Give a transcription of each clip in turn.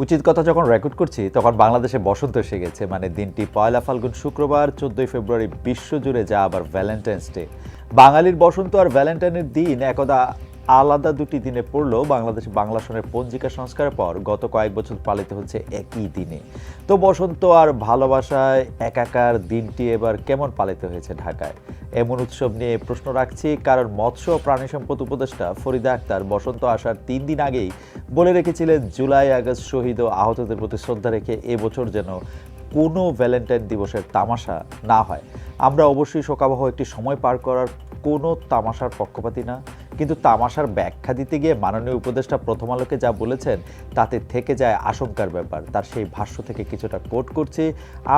উচিত কথা যখন রেকর্ড করছি, তখন বাংলাদেশে বসন্ত এসে গেছে। মানে দিনটি পয়লা ফাল্গুন শুক্রবার, চোদ্দই ফেব্রুয়ারি বিশ্বজুড়ে যা আবার ভ্যালেন্টাইন্স ডে বাঙালির বসন্ত আর ভ্যালেন্টাইনের দিন একদা আলাদা দুটি দিনে পড়লেও বাংলাদেশ বাংলা সনের পঞ্জিকা সংস্কারের পর গত কয়েক বছর পালিত হচ্ছে একই দিনে। তো বসন্ত আর ভালোবাসায় একাকার দিনটি এবার কেমন পালিত হয়েছে ঢাকায়? এমন উৎসব নিয়ে প্রশ্ন রাখছি, কারণ মৎস্য ও প্রাণী সম্পদ উপদেষ্টা ফরিদা আক্তার বসন্ত আসার তিন দিন আগেই বলে রেখেছিলেন, জুলাই, আগস্ট শহীদ ও আহতদের প্রতি শ্রদ্ধা রেখে এবছর যেন কোনো ভ্যালেন্টাইন দিবসের তামাশা না হয়। আমরা অবশ্যই শোকাবহ একটি সময় পার করার কোনো তামাশার পক্ষপাতী না। কিন্তু তামাশার ব্যাখ্যা দিতে গিয়ে মাননীয় উপদেষ্টা প্রথম আলোকে যা বলেছেন, তাতে থেকে যায় আশঙ্কার ব্যাপার। তার সেই ভাষ্য থেকে কিছুটা কোট করছে।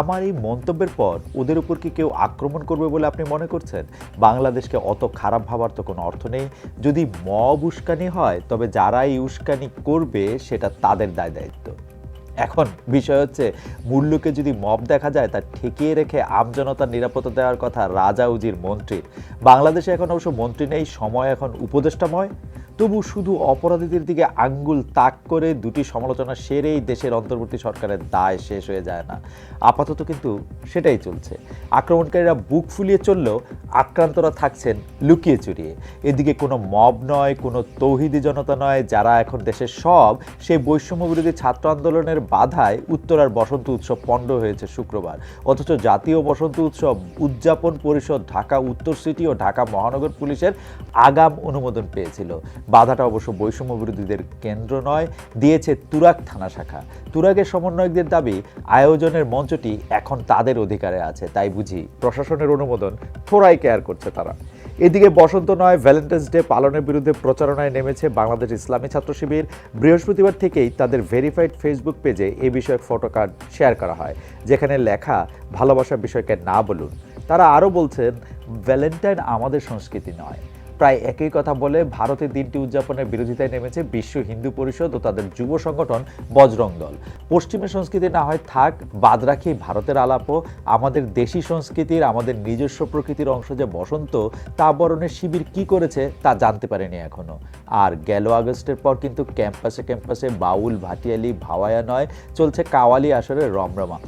আমার এই মন্তব্যের পর ওদের উপর কি কেউ আক্রমণ করবে বলে আপনি মনে করছেন? বাংলাদেশকে অত খারাপ ভাবার তো কোনো অর্থ নেই। যদি মব উস্কানি হয়, তবে যারা এই উস্কানি করবে, সেটা তাদের দায় দায়িত্ব এখন বিষয় হচ্ছে মূল্যকে যদি মব দেখা যায়, তা ঠেকিয়ে রেখে আমজনতার নিরাপত্তা দেওয়ার কথা রাজা উজির মন্ত্রীর। বাংলাদেশে এখন অবশ্য মন্ত্রী নেই, সময় এখন উপদেষ্টাময় তবু শুধু অপরাধীদের দিকে আঙ্গুল তাক করে দুটি সমালোচনা সেরেই দেশের অন্তর্বর্তী সরকারের দায় শেষ হয়ে যায় না। আপাতত কিন্তু সেটাই চলছে। আক্রমণকারীরা বুক ফুলিয়ে চললেও আক্রান্তরা থাকছেন লুকিয়ে চুরিয়ে। এদিকে কোনো মব নয়, কোনো তৌহিদি জনতা নয়, যারা এখন দেশের সব সেই বৈষম্য বিরোধী ছাত্র আন্দোলনের বাধায় উত্তরার বসন্ত উৎসব পণ্ড হয়েছে শুক্রবার। অথচ জাতীয় বসন্ত উৎসব উদযাপন পরিষদ ঢাকা উত্তর সিটি ও ঢাকা মহানগর পুলিশের আগাম অনুমোদন পেয়েছিল। বাধাটা অবশ্য বৈষম্য বিরোধীদের কেন্দ্র নয়, দিয়েছে তুরাক থানা শাখা। তুরাগের সমন্বয়কদের দাবি, আয়োজনের মঞ্চটি এখন তাদের অধিকারে আছে, তাই বুঝি প্রশাসনের অনুমোদন থোড়াই কেয়ার করছে তারা। এদিকে বসন্ত নয়, ভ্যালেন্টাইন্স ডে পালনের বিরুদ্ধে প্রচারণায় নেমেছে বাংলাদেশ ইসলামী ছাত্র শিবির। বৃহস্পতিবার থেকেই তাদের ভেরিফাইড ফেসবুক পেজে এ বিষয়ক ফটো কার্ড শেয়ার করা হয়, যেখানে লেখা, ভালোবাসার বিষয়কে না বলুন। তারা আরও বলছেন, ভ্যালেন্টাইন আমাদের সংস্কৃতি নয়। প্রায় একই কথা বলে ভারতের দিনটি উদযাপনের বিরোধিতায় নেমেছে বিশ্ব হিন্দু পরিষদ ও তাদের যুব সংগঠন বজরং দল। পশ্চিমের সংস্কৃতি না হয় থাক, বাদ রাখি ভারতের আলাপও। আমাদের দেশি সংস্কৃতির, আমাদের নিজস্ব প্রকৃতির অংশ যে বসন্ত, তা বরণের শিবির কি করেছে তা জানতে পারেনি এখনও। আর গেল আগস্টের পর কিন্তু ক্যাম্পাসে ক্যাম্পাসে বাউল, ভাটিয়ালি, ভাওয়ায়া নয়, চলছে কাওয়ালি আসরের রমরমা।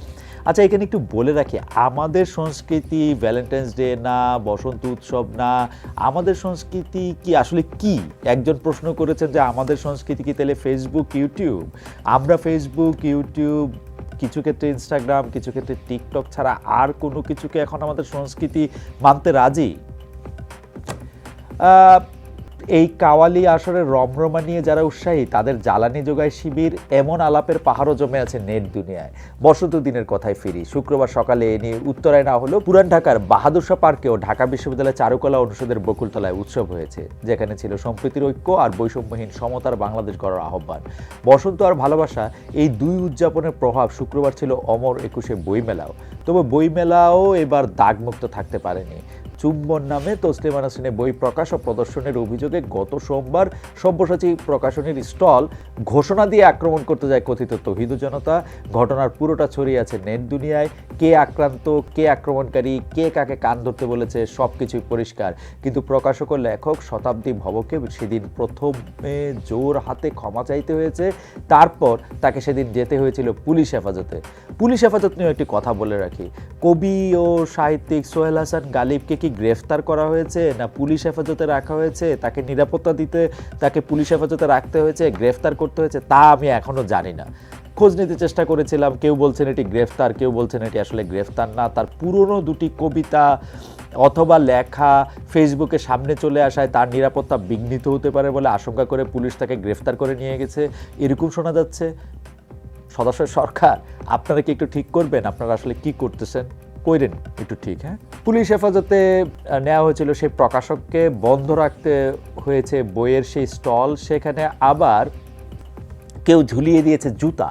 আচ্ছা এখানে একটু বলে রাখি, আমাদের সংস্কৃতি ভ্যালেন্টাইন্স ডে না, বসন্ত উৎসব না, আমাদের সংস্কৃতি কি আসলে কি? একজন প্রশ্ন করেছেন যে আমাদের সংস্কৃতি কি? তাহলে ফেসবুক ইউটিউব আমরা ফেসবুক ইউটিউব কিছু ক্ষেত্রে ইনস্টাগ্রাম কিছু ক্ষেত্রে টিকটক ছাড়া আর কোনো কিছুকে এখন আমাদের সংস্কৃতি মানতে রাজি? এই কাওয়ালি আসরের রমরমা নিয়ে যারা উৎসাহী, তাদের জ্বালানি যোগায় শিবির, এমন আলাপের পাহাড়ও জমে আছে নেট দুনিয়ায়। বসন্ত দিনের কথায় ফিরি। শুক্রবার সকালে এ নিয়ে উত্তরায় না হলেও পুরান ঢাকার বাহাদুরশাহ পার্কেও ঢাকা বিশ্ববিদ্যালয় চারুকলা অনুষদের বকুলতলায় উৎসব হয়েছে, যেখানে ছিল সম্প্রীতির ঐক্য আর বৈষম্যহীন সমতার বাংলাদেশ গড়ার আহ্বান। বসন্ত আর ভালোবাসা, এই দুই উদযাপনের প্রভাব শুক্রবার ছিল অমর একুশে বইমেলাও। তবে বইমেলাও এবার দাগমুক্ত থাকতে পারেনি। চুম্বন নামে তসলিমা নাসরিনের বই প্রকাশ ও প্রদর্শনের অভিযোগে গত সোমবার সব্যসাচী প্রকাশনীর স্টল ঘোষণা দিয়ে আক্রমণ করতে যায় কথিত তহিদু জনতা। ঘটনার পুরোটা ছড়িয়ে আছে নেট দুনিয়ায়। কে আক্রান্ত, কে আক্রমণকারী, কে কাকে কান ধরতে বলেছে সব কিছুই পরিষ্কার। কিন্তু প্রকাশক ও লেখক শতাব্দী ভবকে সেদিন প্রথমে জোর হাতে ক্ষমা চাইতে হয়েছে। তারপর তাকে সেদিন যেতে হয়েছিল পুলিশ হেফাজতে। পুলিশ হেফাজত নিয়ে একটি কথা বলে রাখি। কবি ও সাহিত্যিক সোহেল হাসান গালিবকে কি গ্রেফতার করা হয়েছে, না পুলিশ হেফাজতে রাখা হয়েছে, তাকে নিরাপত্তা দিতে, তাকে পুলিশ হেফাজতে রাখতে হয়েছে, গ্রেফতার করতে হয়েছে, তা আমি এখনও জানি না। খোঁজ নিতে চেষ্টা করেছিলাম, কেউ বলছেন এটি গ্রেফতার, কেউ বলছেন এটি আসলে গ্রেফতার না। তার পুরনো দুটি কবিতা অথবা লেখা ফেসবুকে সামনে চলে আসায় তার নিরাপত্তা বিঘ্নিত হতে পারে বলে আশঙ্কা করে পুলিশ তাকে গ্রেফতার করে নিয়ে গেছে। এরকম শোনা যাচ্ছে। সদস্য সরকার, আপনারা কি একটু ঠিক করবেন? আপনারা আসলে কি করতেছেন? কইরেন একটু ঠিক হ্যাঁ? পুলিশ হেফাজতে নেওয়া হয়েছিল সেই প্রকাশককে বন্ধ রাখতে হয়েছে বইয়ের সেই স্টল, সেখানে আবার কেউ ঝুলিয়ে দিয়েছে জুতা।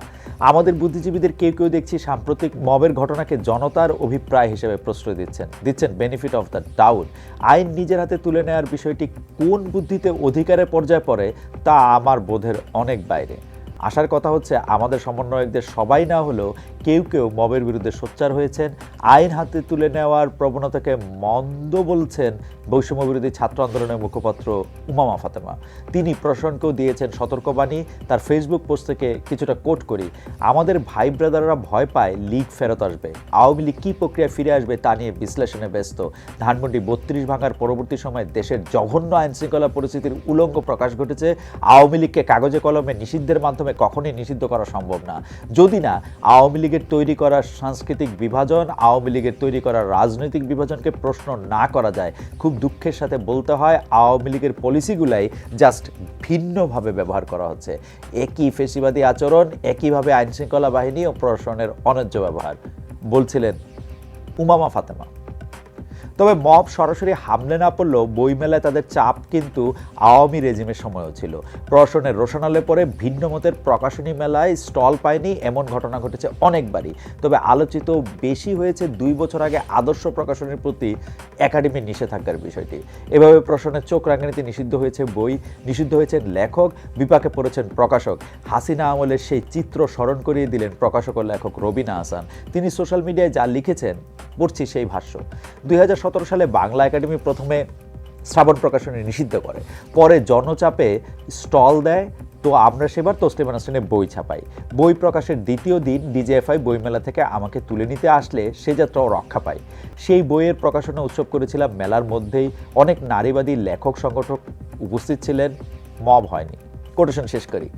আমাদের বুদ্ধিজীবীদের কেউ কেউ দেখছি সাম্প্রতিক মবের ঘটনাকে জনতার অভিপ্রায় হিসেবে প্রশ্রয় দিচ্ছেন দিচ্ছেন বেনিফিট অফ দ্য ডাউট আইন নিজের হাতে তুলে নেওয়ার বিষয়টি কোন বুদ্ধিতে অধিকারের পর্যায়ে পড়ে তা আমার বোধের অনেক বাইরে। আসার কথা হচ্ছে, আমাদের সমন্বয়কদের সবাই না হলেও কেউ কেউ মবের বিরুদ্ধে সোচ্চার হয়েছেন। আইন হাতে তুলে নেওয়ার প্রবণতাকে মন্দ বলছেন বৈষম্য বিরোধী ছাত্র আন্দোলনের মুখপাত্র উমামা ফাতেমা। তিনি প্রশাসনকেও দিয়েছেন সতর্কবাণী, তার ফেসবুক পোস্ট থেকে কিছুটা কোট করি। আমাদের ভাই ব্রাদাররা ভয় পায় লীগ ফেরত আসবে। আওয়ামী লীগ কী প্রক্রিয়া ফিরে আসবে তা নিয়ে বিশ্লেষণে ব্যস্ত। ধানমন্ডি বত্রিশ ভাঙার পরবর্তী সময়ে দেশের জঘন্য আইনশৃঙ্খলা পরিস্থিতির উলঙ্গ প্রকাশ ঘটেছে। আওয়ামী লীগকে কাগজে কলমে নিষিদ্ধের মাধ্যমে কখনোই নিষিদ্ধ করা সম্ভব না। যদি না, আওয়ামী লীগের তৈরি করা সাংস্কৃতিক বিভাজন, আওয়ামী লীগের তৈরি করা রাজনৈতিক বিভাজনকে প্রশ্ন না করা যায়, খুব দুঃখের সাথে বলতে হয়, আওয়ামী লীগের পলিসিগুলাই জাস্ট ভিন্নভাবে ব্যবহার করা হচ্ছে। একই ফেসিবাদী আচরণ, একইভাবে আইনশৃঙ্খলা বাহিনী ও প্রশাসনের অন্যায্য ব্যবহার। বলছিলেন উমামা ফাতেমা। তবে মব সরাসরি হামলে না পড়লেও বইমেলায় তাদের চাপ কিন্তু আওয়ামী রেজিমের সময়ও ছিল। প্রশাসনের রোশনালে পরে ভিন্ন মতের প্রকাশনী মেলায় স্টল পায়নি, এমন ঘটনা ঘটেছে অনেকবারই। তবে আলোচিত বেশি হয়েছে দুই বছর আগে আদর্শ প্রকাশনীর প্রতি একাডেমির নিষেধাজ্ঞার বিষয়টি। এভাবে প্রশাসনের চোখ রাঙানিতে নিষিদ্ধ হয়েছে বই, নিষিদ্ধ হয়েছেন লেখক, বিপাকে পড়েছেন প্রকাশক। হাসিনা আমলের সেই চিত্র স্মরণ করিয়ে দিলেন প্রকাশক ও লেখক রবিনা হাসান। তিনি সোশ্যাল মিডিয়ায় যা লিখেছেন, পড়ছি সেই ভাষ্য। দুই হাজার সালে বাংলা একাডেমি প্রথমে শ্রাবণ প্রকাশনী নিষিদ্ধ করে। পরে জনচাপে স্টল দেয়। তো আমরা সেবার তসলিমা নাসরিনে বই ছাপাই। বই প্রকাশের দ্বিতীয় দিন ডিজিএফআই বইমেলা থেকে আমাকে তুলে নিতে আসলে সে যাত্রাও রক্ষা পায়। সেই বইয়ের প্রকাশনা উৎসব করেছিলাম মেলার মধ্যেই। অনেক নারীবাদী লেখক সংগঠক উপস্থিত ছিলেন। মব হয়নি। কোটেশন শেষ করি।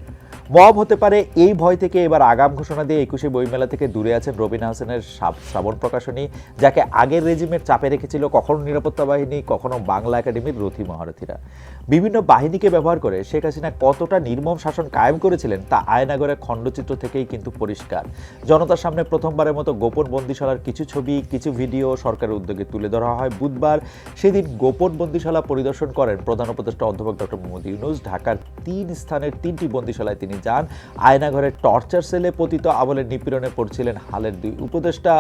মব হতে পারে, এই ভয় থেকে এবার আগাম ঘোষণা দিয়ে একুশে বইমেলা থেকে দূরে আছেন রবিন হাসানের শ্রাবণ প্রকাশনী, যাকে আগের রেজিমের চাপে রেখেছিল কখনো নিরাপত্তা বাহিনী, কখনো বাংলা একাডেমির রথী মহারথীরা। বিভিন্ন বাহিনীকে ব্যবহার করে শেখ হাসিনা কতটা নির্মম শাসন কায়েম করেছিলেন তা আয়নাগরের খণ্ডচিত্র থেকেই কিন্তু পরিষ্কার। জনতার সামনে প্রথমবারের মতো গোপন বন্দিশালার কিছু ছবি, কিছু ভিডিও সরকারের উদ্যোগে তুলে ধরা হয়। বুধবার সেদিন গোপন বন্দিশালা পরিদর্শন করেন প্রধান উপদেষ্টা অধ্যাপক ডক্টর মোহাম্মদ ইউনুস। ঢাকার তিন স্থানের তিনটি বন্দিশালায় তিনি যান। আয়নাঘরের টর্চার সেলে পতিত আবলের নিপীড়নে পড়ছিলেন হালের দুই উপদেষ্টা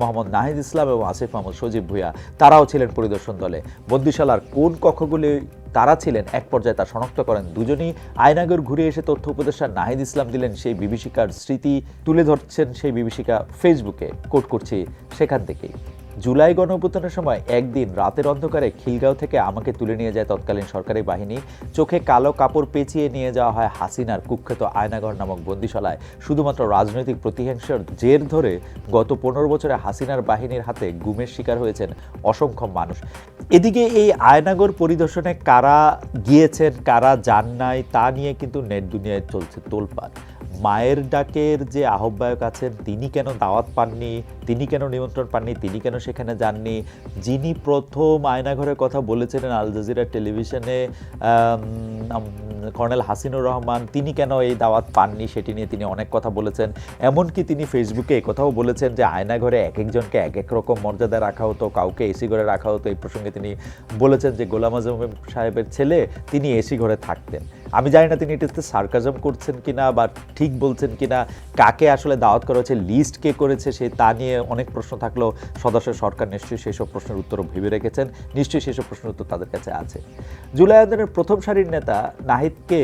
মোহাম্মদ নাহিদ ইসলাম এবং আসিফ মোহাম্মদ সজীব ভুঁইয়া। তারাও ছিলেন পরিদর্শন দলে। বন্দিশালার কোন কক্ষগুলি তারা ছিলেন এক পর্যায়ে তা শনাক্ত করেন দুজনই। আয়নাগর ঘুরে এসে তথ্য উপদেষ্টা নাহিদ ইসলাম দিলেন সেই বিভীষিকার স্মৃতি। তুলে ধরছেন সেই বিভীষিকা ফেসবুকে, কোট করছি সেখান থেকেই। জুলাই গণঅভ্যুত্থানের সময় একদিন রাতের অন্ধকারে খিলগাঁও থেকে আমাকে তুলে নিয়ে যায় তৎকালীন সরকারি বাহিনী। চোখে কালো কাপড় পেঁচিয়ে নিয়ে যাওয়া হয় হাসিনার কুখ্যাত আয়নাগর নামক বন্দিশালায়। শুধুমাত্র রাজনৈতিক প্রতিহিংসার জের ধরে গত পনেরো বছরে হাসিনার বাহিনীর হাতে গুমের শিকার হয়েছেন অসংখ্য মানুষ। এদিকে এই আয়নাগর পরিদর্শনে কারা গিয়েছেন, কারা যান নাই, তা নিয়ে কিন্তু নেট দুনিয়ায় চলছে তোলপাড়। মায়ের ডাকের যে আহ্বায়ক আছেন, তিনি কেন দাওয়াত পাননি? তিনি কেন নিমন্ত্রণ পাননি? তিনি কেন সেখানে যাননি? যিনি প্রথম আয়নাঘরের কথা বলেছিলেন আল জাজিরা টেলিভিশনে কর্নেল হাসিনুর রহমান, তিনি কেন এই দাওয়াত পাননি সেটি নিয়ে তিনি অনেক কথা বলেছেন। এমনকি তিনি ফেসবুকে কথাও বলেছেন যে আয়নাঘরে এক একজনকে এক এক রকম মর্যাদা রাখা হতো, কাউকে এসি ঘরে রাখা হতো। এই প্রসঙ্গে তিনি বলেছেন যে গোলাম আজম সাহেবের ছেলে, তিনি এসি ঘরে থাকতেন। আমি জানি না তিনি এটাতে সার্কাজম করছেন কিনা বা ঠিক বলছেন কিনা, কাকে আসলে দাওয়াত করা হয়েছে লিস্ট কে করেছে সে তা নিয়ে অনেক প্রশ্ন থাকলেও সদস্য সরকার নিশ্চয়ই সেই সব প্রশ্নের উত্তর ভেবে রেখেছেন, নিশ্চয়ই সেই সব প্রশ্নের উত্তর তাদের কাছে আছে। জুলাই আন্দোলনের প্রথম সারির নেতা নাহিদকে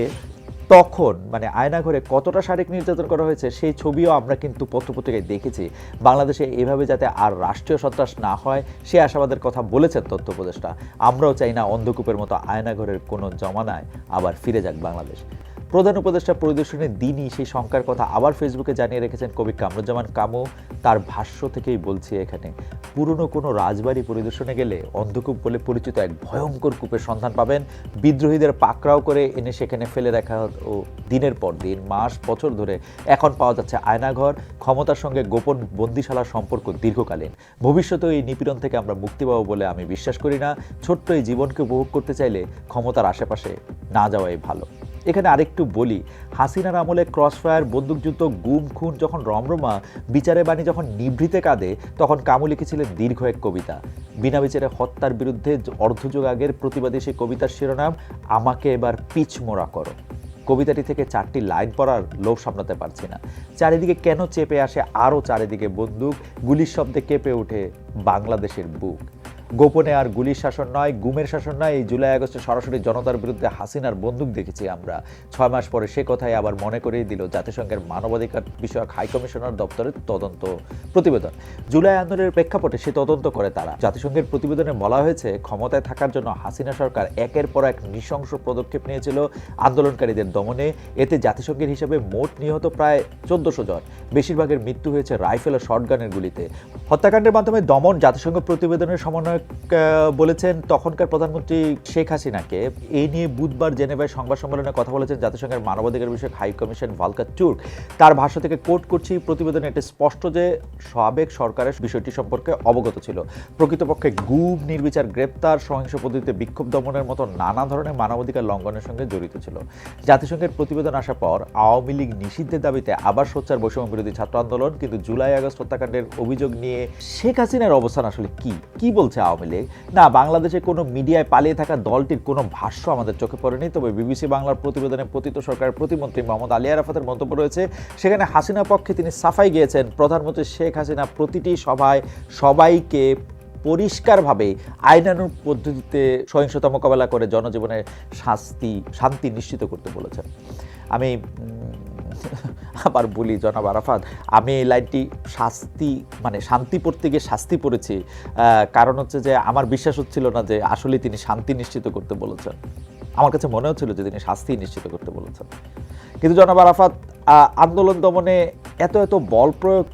তখন মানে আয়নাঘরে কতটা শারীরিক নির্যাতন করা হয়েছে, সেই ছবিও আমরা কিন্তু পত্রপত্রিকায় দেখেছি। বাংলাদেশে এভাবে যাতে আর রাষ্ট্রীয় সন্ত্রাস না হয়, সে আশাবাদের কথা বলেছেন তথ্য উপদেষ্টা। আমরাও চাই না অন্ধকূপের মতো আয়নাঘরের কোনো জমানায় আবার ফিরে যাক বাংলাদেশ। প্রধান উপদেষ্টা পরিদর্শনের দিনই সেই শঙ্কার কথা আবার ফেসবুকে জানিয়ে রেখেছেন কবি কামরুজ্জামান কামু। তার ভাষ্য থেকেই বলছি এখানে, পুরনো কোনো রাজবাড়ি পরিদর্শনে গেলে অন্ধকূপ বলে পরিচিত এক ভয়ঙ্কর কূপের সন্ধান পাবেন। বিদ্রোহীদের পাকড়াও করে এনে সেখানে ফেলে রাখা ও দিনের পর দিন, মাস, বছর ধরে এখন পাওয়া যাচ্ছে আয়নাঘর, ক্ষমতার সঙ্গে গোপন বন্দিশালার সম্পর্ক দীর্ঘকালীন। ভবিষ্যতে এই নিপীড়ন থেকে আমরা মুক্তি পাবো বলে আমি বিশ্বাস করি না। ছোট্ট এই জীবনকে উপভোগ করতে চাইলে ক্ষমতার আশেপাশে না যাওয়াই ভালো। এখানে আরেকটু বলি, হাসিনার আমলে ক্রসফায়ার বন্দুকযুদ্ধ, গুম, খুন যখন রমরমা বিচারে বাণী যখন নিভৃতে কাঁদে, তখন কামু লিখেছিলেন দীর্ঘ এক কবিতা। বিনা বিচারে হত্যার বিরুদ্ধে অর্ধযুগ আগের প্রতিবাদী সেই কবিতার শিরোনাম, আমাকে এবার পিচ মোড়া করো। কবিতাটি থেকে চারটি লাইন পড়ার লোভ সামলাতে পারছি না। চারিদিকে কেন চেপে আসে আরও চারিদিকে বন্দুক, গুলির শব্দে কেঁপে ওঠে বাংলাদেশের বুক। গোপনে আর গুলির শাসন নয় গুমের শাসন নয়। এই জুলাই আগস্টে সরাসরি জনতার বিরুদ্ধে হাসিনার বন্দুক দেখেছি আমরা। ছয় মাস পরে সে কথাই আবার মনে করিয়ে দিল জাতিসংঘের মানবাধিকার বিষয়ক হাইকমিশনার দপ্তরের তদন্ত প্রতিবেদন। জুলাই আন্দোলনের প্রেক্ষাপটে সে তদন্ত করে তারা। জাতিসংঘের প্রতিবেদনে বলা হয়েছে ক্ষমতায় থাকার জন্য হাসিনা সরকার একের পর এক নৃশংস পদক্ষেপ নিয়েছিল। আন্দোলনকারীদের দমনে এতে জাতিসংঘের হিসাবে মোট নিহত প্রায় চোদ্দশো জন। বেশিরভাগের মৃত্যু হয়েছে রাইফেল ও শর্টগানের গুলিতে। হত্যাকাণ্ডের মাধ্যমে দমন জাতিসংঘ প্রতিবেদনের সমন্বয়ক আহ, বলেছেন তখনকার প্রধানমন্ত্রী শেখ হাসিনাকে। এই নিয়ে বুধবার জেনেভায় সংবাদ সম্মেলনে কথা বলেছেন জাতিসংঘের মানবাধিকার বিষয়ক হাই কমিশন ভালকার টুর্ক তার ভাষ্য থেকে কোট করছি প্রতিবেদনে এটি স্পষ্ট যে সাবেক সরকারের বিষয়টি সম্পর্কে অবগত ছিল। প্রকৃতপক্ষে গুম, নির্বিচার, গ্রেপ্তার, সহিংস পদ্ধতিতে বিক্ষোভ দমনের মতো নানা ধরনের মানবাধিকার লঙ্ঘনের সঙ্গে জড়িত ছিল। জাতিসংঘের প্রতিবেদন আসার পর আওয়ামী লীগ নিষিদ্ধের দাবিতে আবার সোচ্চার বৈষম্য বিরোধী ছাত্র আন্দোলন, কিন্তু জুলাই আগস্ট হত্যাকাণ্ডের অভিযোগ নিয়ে শেখ হাসিনার অবস্থান আসলে কি? কি বলছে আওয়ামী লীগ। না, বাংলাদেশে কোনো মিডিয়ায় পালিয়ে থাকা দলটির কোনো ভাষ্য আমাদের চোখে পড়েনি। তবে বিবিসি বাংলার প্রতিবেদনে পতিত সরকারের প্রতিমন্ত্রী মোহাম্মদ আলী আরাফাতের মন্তব্য রয়েছে, সেখানে হাসিনা পক্ষে তিনি সাফাই গিয়েছেন। প্রধানমন্ত্রী শেখ হাসিনা প্রতিটি সভায় সবাইকে পরিষ্কারভাবে আইনানুগ পদ্ধতিতে সহিংসতা মোকাবেলা করে জনজীবনের শাস্তি, শান্তি নিশ্চিত করতে বলেছেন। আমি আবার বলি, জনাব আরাফাত, আমি এই লাইনটি শাস্তি মানে শান্তি পড়তে গিয়ে শাস্তি পড়েছি। কারণ হচ্ছে যে আমার বিশ্বাস হচ্ছিল না যে আসলে তিনি শান্তি নিশ্চিত করতে বলেছেন। আমার কাছে মনে হচ্ছিল যে তিনি শাস্তি নিশ্চিত করতে বলেছেন। কিন্তু জনাব আরাফাত আন্দোলন দমনে এত এত বল প্রয়োগ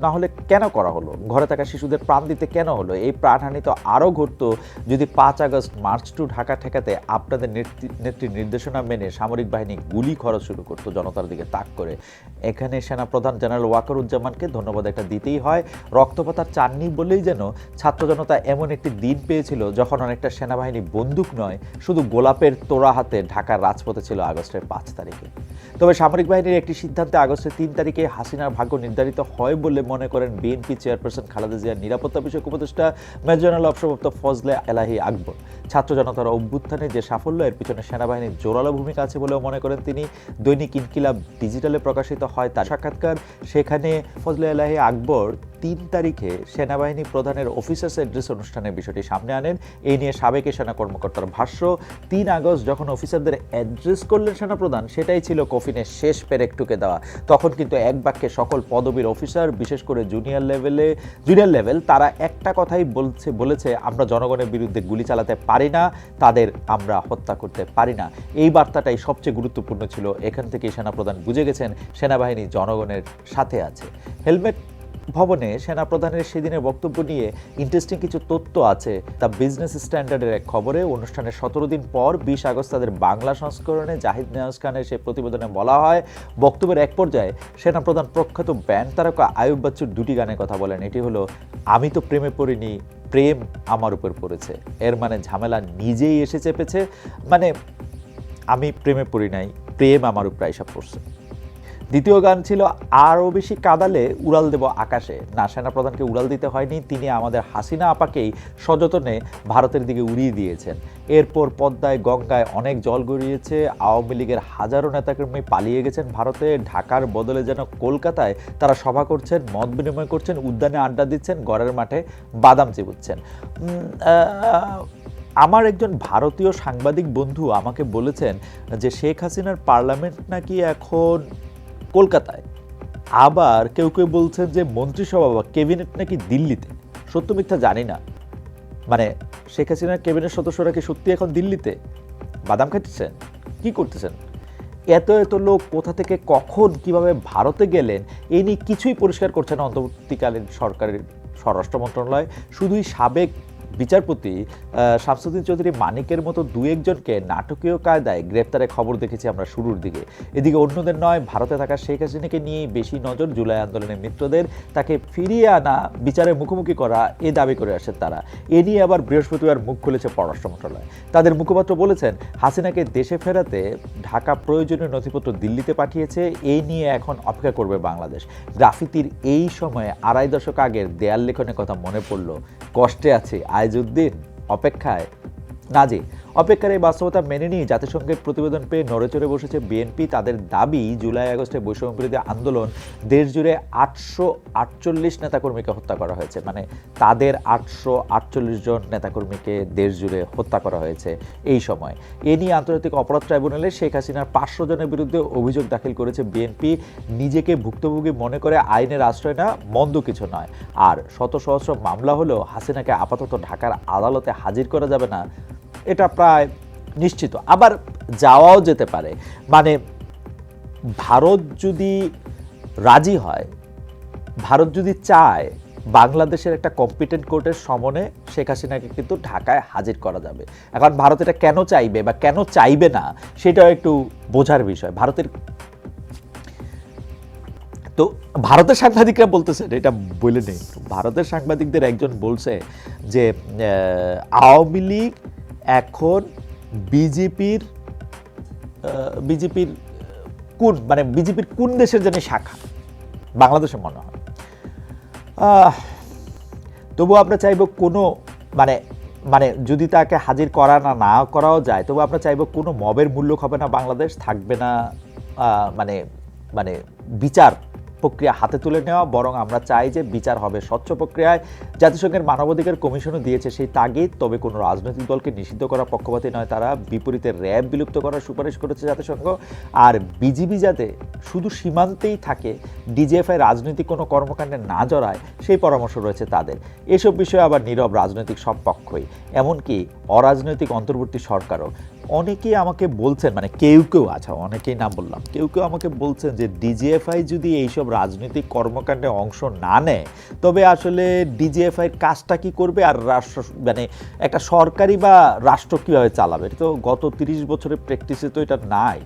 না হলে কেন করা হলো? ঘরে থাকা শিশুদের প্রাণ দিতে কেন হলো? এই প্রাণহানি তো আরও ঘটতো যদি পাঁচ আগস্ট মার্চ টু ঢাকা ঠেকাতে আপনাদের নেতৃ- নেত্রীর নির্দেশনা মেনে সামরিক বাহিনী গুলি খরচ শুরু করতো জনতার দিকে তাক করে। এখানে সেনাপ্রধান জেনারেল ওয়াকারুজ্জামানকে ধন্যবাদ একটা দিতেই হয়। রক্তপাতার চাননি বলেই যেন ছাত্র জনতা এমন একটি দিন পেয়েছিল যখন অনেকটা সেনাবাহিনী বন্দুক নয়, শুধু গোলাপের তোড়া হাতে ঢাকার রাজপথে ছিল আগস্টের পাঁচ তারিখে। তবে সামরিক বাহিনীর একটি সিদ্ধান্তে আগস্টের তিন তারিখে হাসিনার ভাগ্য নির্ধারিত হয় বলে মনে করেন বিএনপি চেয়ারপারসন খালেদা জিয়ার নিরাপত্তা বিষয়ক উপদেষ্টা মেজর জেনারেল অবসরপ্রাপ্ত ফজলে এলাহি আকবর। ছাত্র জনতার অভ্যুত্থানে যে সাফল্য, এর পিছনে সেনাবাহিনীর জোরালো ভূমিকা আছে বলেও মনে করেন তিনি। দৈনিক ইনকিলাব ডিজিটালে প্রকাশিত হয় তার সাক্ষাৎকার। সেখানে ফজলে এলাহি আকবর তিন তারিখে সেনাবাহিনী প্রধানের অফিসার্স অ্যাড্রেস অনুষ্ঠানের বিষয়টি সামনে আনেন। এই নিয়ে সাবেক সেনা কর্মকর্তার ভাষ্য, তিন আগস্ট যখন অফিসারদের অ্যাড্রেস করলেন সেনাপ্রধান, সেটাই ছিল কফিনের শেষ পেরেক টুকে দেওয়া। তখন কিন্তু এক বাক্যে সকল পদবীর অফিসার, বিশেষ করে জুনিয়র লেভেলে, জুনিয়র লেভেল, তারা একটা কথাই বলছে, বলেছে, আমরা জনগণের বিরুদ্ধে গুলি চালাতে পারি না, তাদের আমরা হত্যা করতে পারি না। এই বার্তাটাই সবচেয়ে গুরুত্বপূর্ণ ছিল। এখান থেকে সেনাপ্রধান বুঝে গেছেন, সেনাবাহিনী জনগণের সাথে আছে। হেলমেট ভবনে সেনাপ্রধানের সেদিনের বক্তব্য নিয়ে ইন্টারেস্টিং কিছু তথ্য আছে। তা বিজনেস স্ট্যান্ডার্ডের এক খবরে অনুষ্ঠানের সতেরো দিন পর বিশ আগস্ট তাদের বাংলা সংস্করণে জাহিদ নেওয়াজ খানের সেই প্রতিবেদনে বলা হয়, বক্তব্যের এক পর্যায়ে সেনাপ্রধান প্রখ্যাত ব্যান্ড তারকা আয়ুব বাচ্চুর দুটি গানের কথা বলেন। এটি হলো, আমি তো প্রেমে পড়িনি, প্রেম আমার উপর পড়েছে। এর মানে ঝামেলা নিজেই এসে চেপেছে। মানে আমি প্রেমে পড়ি নাই, প্রেম আমার উপর এসব পড়ছে। দ্বিতীয় গান ছিল আরও বেশি কাদালে উড়াল দেব আকাশে। না, সেনাপ্রধানকে উড়াল দিতে হয়নি, তিনি আমাদের হাসিনা আপাকেই সযতনে ভারতের দিকে উড়িয়ে দিয়েছেন। এরপর পদ্মায়, গঙ্গায় অনেক জল গড়িয়েছে, আওয়ামী লীগের হাজারো নেতাকর্মী পালিয়ে গেছেন ভারতে, ঢাকার বদলে যেন কলকাতায় তারা সভা করছেন, মত বিনিময় করছেন, উদ্যানে আড্ডা দিচ্ছেন, গড়ের মাঠে বাদাম চিবুচ্ছেন। আমার একজন ভারতীয় সাংবাদিক বন্ধু আমাকে বলেছেন যে শেখ হাসিনার পার্লামেন্ট নাকি এখন কলকাতায়। আবার কেউ কেউ বলছেন যে মন্ত্রিসভা বা ক্যাবিনেট নাকি দিল্লিতে। সত্য মিথ্যা জানি না। মানে শেখ হাসিনার ক্যাবিনেট সদস্যরা কি সত্যি এখন দিল্লিতে? বাদাম খাচ্ছেন কি করতেছেন? এত এত লোক কোথা থেকে কখন কীভাবে ভারতে গেলেন? এই নিয়ে কিছুই পরিষ্কার করছে না অন্তর্বর্তীকালীন সরকারের স্বরাষ্ট্র মন্ত্রণালয়। শুধুই সাবেক বিচারপতি শামসুদ্দিন চৌধুরী মানিকের মতো দু একজনকে নাটকীয় কায়দায় গ্রেপ্তারের খবর দেখেছি আমরা শুরুর দিকে। এদিকে অন্যদের নয়, ভারতে থাকা শেখ হাসিনাকে নিয়েই বেশি নজর জুলাই আন্দোলনের মিত্রদের। তাকে ফিরিয়ে আনা, বিচারের মুখোমুখি করা এ দাবি করে আসেন তারা। এ নিয়ে আবার বৃহস্পতিবার মুখ খুলেছে পররাষ্ট্র মন্ত্রণালয়। তাদের মুখপাত্র বলেছেন, হাসিনাকে দেশে ফেরাতে ঢাকা প্রয়োজনীয় নথিপত্র দিল্লিতে পাঠিয়েছে এই নিয়ে এখন অপেক্ষা করবে বাংলাদেশ। গ্রাফিতির এই সময়ে আড়াই দশক আগের দেয়াল লেখনের কথা মনে পড়ল, কষ্টে আছে আইজুদ্দিন অপেক্ষায় না জি অপেক্ষার এই বাস্তবতা মেনে নিয়ে জাতিসংঘের প্রতিবেদন পেয়ে নড়েচড়ে বসেছে বিএনপি। তাদের দাবি, জুলাই আগস্টে বৈষম্য বিরোধী আন্দোলন দেশ জুড়ে আটশো আটচল্লিশ নেতাকর্মীকে হত্যা করা হয়েছে। মানে তাদের আটশো আটচল্লিশ জন নেতাকর্মীকে দেশ জুড়ে হত্যা করা হয়েছে এই সময়। এ নিয়ে আন্তর্জাতিক অপরাধ ট্রাইব্যুনালে শেখ হাসিনার পাঁচশো জনের বিরুদ্ধে অভিযোগ দাখিল করেছে বিএনপি। নিজেকে ভুক্তভোগী মনে করে আইনের আশ্রয় না মন্দ কিছু নয়। আর শত সহস্র মামলা হলেও হাসিনাকে আপাতত ঢাকার আদালতে হাজির করা যাবে না এটা প্রায় নিশ্চিত। আবার যাওয়াও যেতে পারে। মানে ভারত যদি রাজি হয়, ভারত যদি চায়, বাংলাদেশের একটা কম্পিটেন্ট কোর্টের সমনে শেখ হাসিনাকে কিন্তু ঢাকায় হাজির করা যাবে। এখন ভারত এটা কেন চাইবে বা কেন চাইবে না, সেটাও একটু বোঝার বিষয়। ভারতের তো ভারতের সাংবাদিকরা বলতেছে, এটা বলে নেই। ভারতের সাংবাদিকদের একজন বলছে যে আওয়ামী লীগ এখন বিজেপির বিজেপির কোন মানে বিজেপির কোন দেশের জানি শাখা? বাংলাদেশে মনে হয়। তবু আমরা চাইব কোনো মানে মানে যদি তাকে হাজির করা না না করাও যায় তবু আমরা চাইব কোনো মবের মূল্য হবে না, বাংলাদেশ থাকবে না মানে মানে বিচার প্রক্রিয়া হাতে তুলে নেওয়া, বরং আমরা চাই যে বিচার হবে স্বচ্ছ প্রক্রিয়ায়। জাতিসংঘের মানবাধিকার কমিশনও দিয়েছে সেই তাগিদ, তবে কোনো রাজনৈতিক দলকে নিষিদ্ধ করা পক্ষপাতী নয়, তারা বিপরীতে র্যাব বিলুপ্ত করার সুপারিশ করেছে জাতিসংঘ। আর বিজিবি যাতে শুধু সীমান্তেই থাকে, ডিজিএফআই রাজনৈতিক কোনো কর্মকাণ্ডে না জড়ায়, সেই পরামর্শ রয়েছে তাদের। এসব বিষয়ে আবার নীরব রাজনৈতিক সব পক্ষই এমনকি অরাজনৈতিক অন্তর্বর্তী সরকারও। অনেকেই আমাকে বলছেন মানে কেউ কেউ আচ্ছা অনেকেই নাম বললাম, কেউ কেউ আমাকে বলছেন যে ডিজিএফআই যদি এইসব রাজনৈতিক কর্মকাণ্ডে অংশ না নেয়, তবে আসলে ডিজিএফআইয়ের কাজটা কি করবে আর রাষ্ট্র মানে একটা সরকারি বা রাষ্ট্র কীভাবে চালাবে? তো গত তিরিশ বছরের প্র্যাকটিসে তো এটা নাই।